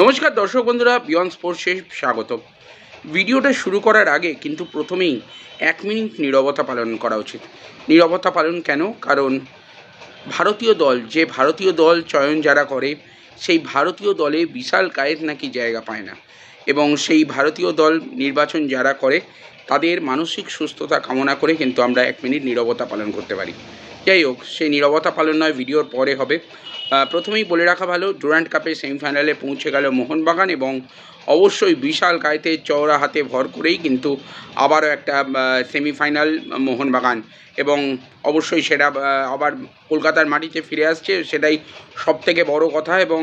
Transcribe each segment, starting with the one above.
নমস্কার দর্শক বন্ধুরা বিয়ন্ড স্পোর্টসে স্বাগত ভিডিওটা শুরু করার আগে কিন্তু প্রথমেই এক মিনিট নীরবতা পালন করা উচিত। নীরবতা পালন কেন? কারণ ভারতীয় দল, যে ভারতীয় দল চয়ন যারা করে, সেই ভারতীয় দলে বিশাল কায়েত নাকি জায়গা পায় না। এবং সেই ভারতীয় দল নির্বাচন যারা করে, তাদের মানসিক সুস্থতা কামনা করে কিন্তু আমরা এক মিনিট নীরবতা পালন করতে পারি। যাই হোক, সেই নীরবতা পালন নয়, ভিডিওর পরে হবে। প্রথমেই বলে রাখা ভালো, ডুরান্ট কাপের সেমিফাইনালে পৌঁছে গেল মোহনবাগান এবং অবশ্যই বিশাল কায়তে চওড়া হাতে ভর করেই কিন্তু আবারও একটা সেমিফাইনাল মোহনবাগান এবং অবশ্যই সেটা আবার কলকাতার মাটিতে ফিরে আসছে, সেটাই সব থেকে বড় কথা এবং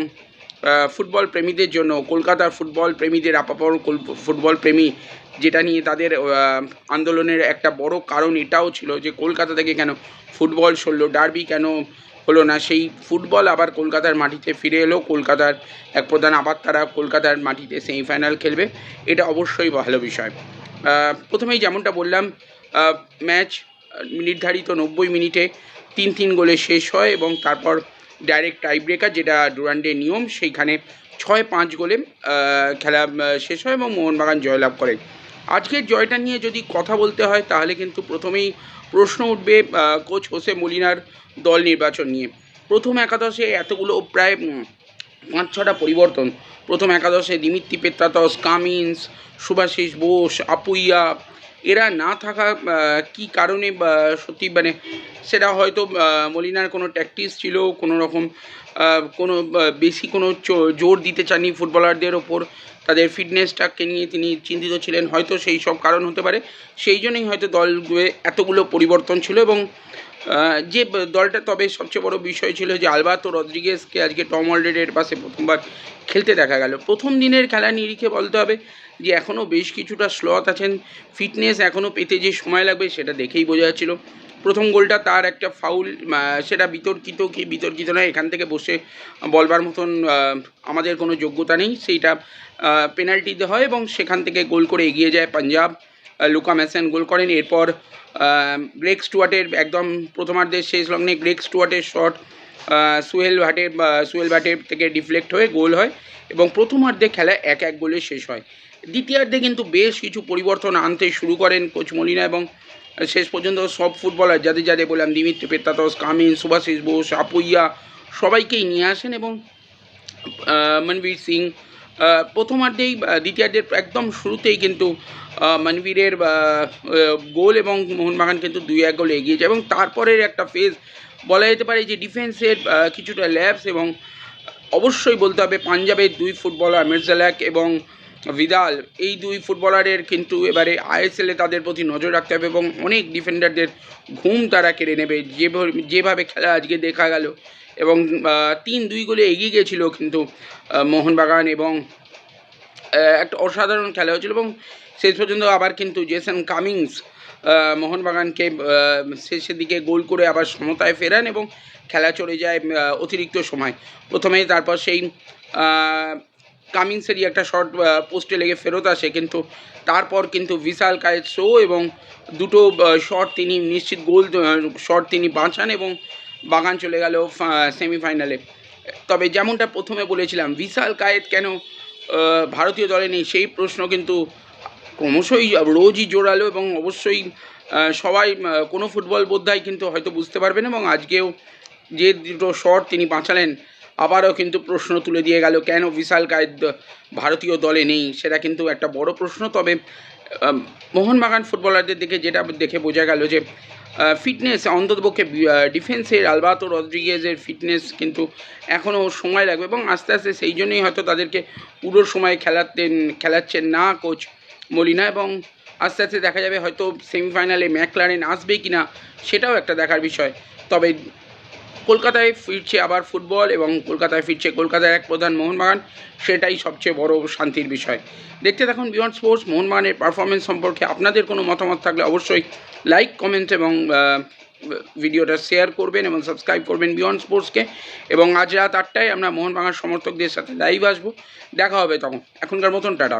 ফুটবল প্রেমীদের জন্য কলকাতার ফুটবল প্রেমীদের আপাপর ফুটবল প্রেমী যেটা নিয়ে তাদের আন্দোলনের একটা বড় কারণ এটাও ছিল যে কলকাতা থেকে কেন ফুটবল সরল, ডার্বি কেন হলো না। সেই ফুটবল আবার কলকাতার মাটিতে ফিরে এলো। কলকাতার এক প্রধান আবার তারা কলকাতার মাটিতে সেমিফাইনাল খেলবে। এটা অবশ্যই ভালো বিষয়। প্রথমেই যেমনটা বললাম ম্যাচ নির্ধারিত নব্বই মিনিটে তিন তিন গোলে শেষ হয় এবং তারপর ডাইরেক্ট টাই ব্রেকার যেটা ডুরান্ডের নিয়ম, সেইখানে ছয় পাঁচ গোলে খেলা শেষ হয় এবং মোহনবাগান জয়লাভ করে। আজকের জয়টা নিয়ে যদি কথা বলতে হয়, তাহলে কিন্তু প্রথমেই প্রশ্ন উঠবে কোচ হোসে মলিনার দল নির্বাচন নিয়ে। প্রথম একাদশে এতগুলো প্রায় পাঁচ, ছটা পরিবর্তন। প্রথম একাদশে Dimitri Petratos, Cummins, Subhasish Bose, Apuia, এরা না থাকা কি কারণে সত্যি মানে সেটা হয়তো মলিনার কোনো ট্যাকটিস ছিল, কোনো রকম কোনো বেশি কোনো জোর দিতে চাননি ফুটবলারদের ওপর। তাদের ফিটনেসটাকে নিয়ে তিনি চিন্তিত ছিলেন। হয়তো সেই সব কারণ হতে পারে। সেই জন্যই হয়তো দলগুলো এতগুলো পরিবর্তন ছিল এবং যে দলটা তবে সবচেয়ে বড় বিষয় ছিল যে আলবাতো রদ্রিগেজকে আজকে টম অলরেডের পাশে প্রথমবার খেলতে দেখা গেল। প্রথম দিনের খেলা নিরিখে বলতে হবে যে এখনও বেশ কিছুটা স্লথ আছেন। ফিটনেস এখনও পেতে যে সময় লাগবে সেটা দেখেই বোঝা যাচ্ছিল। প্রথম গোলটা তার একটা ফাউল সেটা বিতর্কিত কি বিতর্কিত নয়, এখান থেকে বসে বলবার মতন আমাদের কোনো যোগ্যতা নেই, সেইটা পেনাল্টিতে হয় এবং সেখান থেকে গোল করে এগিয়ে যায় পাঞ্জাব। লুকা ম্যাসেন গোল করেন, এরপর গ্রেগ স্টুয়ার্টের একদম প্রথমার্ধের শেষ লগ্নে গ্রেগ স্টুয়ার্টের শট সুহেল ভাটের সুহেল ভাটের থেকে ডিফ্লেক্ট হয়ে গোল হয় এবং প্রথমার্ধে খেলা এক এক গোলে শেষ হয়। দ্বিতীয়ার্ধে কিন্তু বেশ কিছু পরিবর্তন আনতে শুরু করেন কোচ মলিনা এবং শেষ পর্যন্ত সব ফুটবলার, যাদের যাদের বললাম, Dimitri Petratos Cummins Subhasish Bose, Apuia, সবাইকেই নিয়ে আসেন এবং মনবীর সিং প্রথমার্ধেই দ্বিতীয়ার্ধের একদম শুরুতেই কিন্তু মনবীরের গোল এবং মোহনবাগান কিন্তু দুই এক গোলে এগিয়ে যায় এবং তারপরের একটা ফেজ বলা যেতে পারে যে ডিফেন্সের কিছুটা ল্যাবস এবং অবশ্যই বলতে হবে পাঞ্জাবের দুই ফুটবলার মির্জালাক এবং ভিদাল, এই দুই ফুটবলারের কিন্তু এবারে আইএসএলে তাদের প্রতি নজর রাখতে হবে এবং অনেক ডিফেন্ডারদের ঘুম তারা কেড়ে নেবে। যেভাবে খেলা আজকে দেখা গেল এবং তিন দুই গোলে এগিয়ে গিয়েছিল কিন্তু মোহনবাগান এবং একটা অসাধারণ খেলা হয়েছিল এবং শেষ পর্যন্ত আবার কিন্তু জেসন কামিংস মোহনবাগানকে শেষের দিকে গোল করে আবার সমতায় ফেরান এবং খেলা চলে যায় অতিরিক্ত সময়। প্রথমেই তারপর সেই কামিংসেরই একটা শট পোস্টে লেগে ফেরত আসে, কিন্তু তারপর কিন্তু বিশাল কায়ের শো এবং দুটো শট তিনি নিশ্চিত গোল শট তিনি বাঁচান এবং বাগান চলে গেল সেমিফাইনালে তবে যেমনটা প্রথমে বলেছিলাম বিশাল কায়েত কেন ভারতীয় দলে নেই, সেই প্রশ্ন কিন্তু ক্রমশই রোজই জোরালো এবং অবশ্যই সবাই কোনো ফুটবল বোদ্ধাই কিন্তু হয়তো বুঝতে পারবেন এবং আজকেও যে দুটো শট তিনি বাঁচালেন আবারও কিন্তু প্রশ্ন তুলে দিয়ে গেল, কেন বিশাল কায়েদ ভারতীয় দলে নেই? সেটা কিন্তু একটা বড় প্রশ্ন। তবে মোহনবাগান ফুটবলারদের দিকে যেটা দেখে বোঝা গেল যে ফিটনেস অন্ততপক্ষে ডিফেন্সের আলবাতো রদ্রিগেজের ফিটনেস কিন্তু এখনও সময় লাগবে এবং আস্তে আস্তে সেই জন্যই হয়তো তাদেরকে পুরো সময় খেলাতেন, খেলাচ্ছেন না কোচ মলিনা এবং আস্তে আস্তে দেখা যাবে হয়তো সেমিফাইনালে ম্যাকলারেন আসবে কি না সেটাও একটা দেখার বিষয়। তবে কলকাতায় ফিরছে আবার ফুটবল এবং কলকাতায় ফিরছে কলকাতার এক প্রধান মোহনবাগান, সেটাই সবচেয়ে বড় শান্তির বিষয়। দেখতে থাকুন বিয়ন্ড স্পোর্টস মোহনবাগানের পারফরমেন্স সম্পর্কে আপনাদের কোনো মতামত থাকলে অবশ্যই লাইক কমেন্ট এবং ভিডিওটা শেয়ার করবেন এবং সাবস্ক্রাইব করবেন বিয়ন্ড স্পোর্টসকে এবং আজ রাত আটটায় আমরা মোহনবাগান সমর্থকদের সাথে লাইভ আসব। দেখা হবে তখন। এখনকার মতন, টাটা।